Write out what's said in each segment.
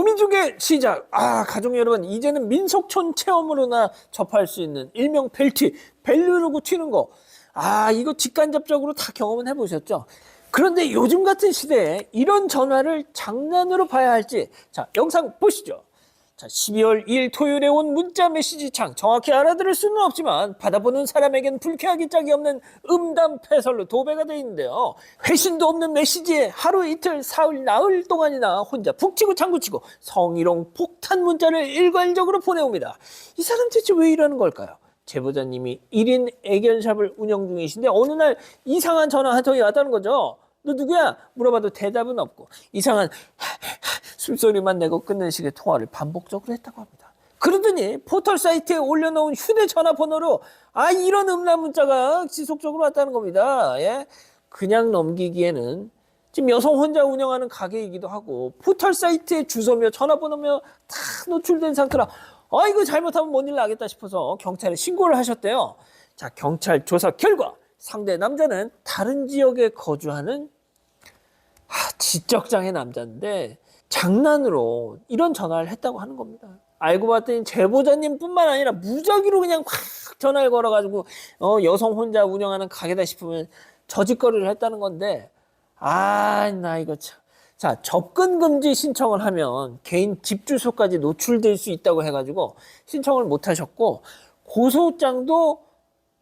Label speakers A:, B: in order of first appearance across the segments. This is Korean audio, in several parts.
A: 고민 중의 시작. 아, 가족 여러분, 이제는 민속촌 체험으로나 접할 수 있는 일명 벨트, 벨르르고 튀는 거. 아, 이거 직간접적으로 다 경험은 해보셨죠? 그런데 요즘 같은 시대에 이런 전화를 장난으로 봐야 할지, 자, 영상 보시죠. 자, 12월 2일 토요일에 온 문자 메시지 창 정확히 알아들을 수는 없지만 받아보는 사람에겐 불쾌하기 짝이 없는 음담 패설로 도배가 되어 있는데요. 회신도 없는 메시지에 하루 이틀 사흘 나흘 동안이나 혼자 북치고 장구치고 성희롱 폭탄 문자를 일괄적으로 보내옵니다. 이 사람 대체 왜 이러는 걸까요? 제보자님이 1인 애견샵을 운영 중이신데 어느 날 이상한 전화 한 통이 왔다는 거죠. 너 누구야? 물어봐도 대답은 없고 이상한 숨소리만 내고 끊는 식의 통화를 반복적으로 했다고 합니다. 그러더니 포털 사이트에 올려놓은 휴대전화 번호로 아 이런 음란 문자가 지속적으로 왔다는 겁니다. 예? 그냥 넘기기에는 지금 여성 혼자 운영하는 가게이기도 하고 포털 사이트에 주소며 전화번호며 다 노출된 상태라 아 이거 잘못하면 뭔일 나겠다 싶어서 경찰에 신고를 하셨대요. 자 경찰 조사 결과 상대 남자는 다른 지역에 거주하는 아, 지적장애 남자인데 장난으로 이런 전화를 했다고 하는 겁니다. 알고 봤더니 제보자님 뿐만 아니라 무작위로 그냥 확 전화를 걸어가지고 어, 여성 혼자 운영하는 가게다 싶으면 저짓거리를 했다는 건데 아 나 이거 참. 자 접근 금지 신청을 하면 개인 집 주소까지 노출될 수 있다고 해가지고 신청을 못 하셨고 고소장도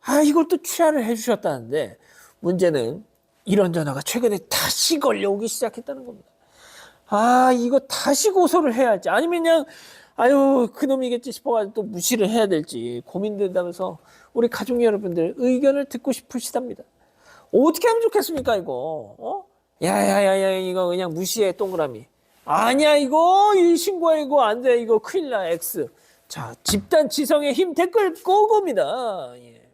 A: 아 이걸 또 취하를 해주셨다는데 문제는 이런 전화가 최근에 다시 걸려오기 시작했다는 겁니다. 아 이거 다시 고소를 해야 할지 아니면 그냥 아유 그놈이겠지 싶어가지고 또 무시를 해야 될지 고민된다면서 우리 가족 여러분들 의견을 듣고 싶으시답니다. 어떻게 하면 좋겠습니까 이거? 어? 야 야 야 야 이거 그냥 무시해 동그라미. 아니야 이거 이 신고해 이거 안 돼 이거 큰일 나 X. 자 집단 지성의 힘 댓글 고고입니다. 예.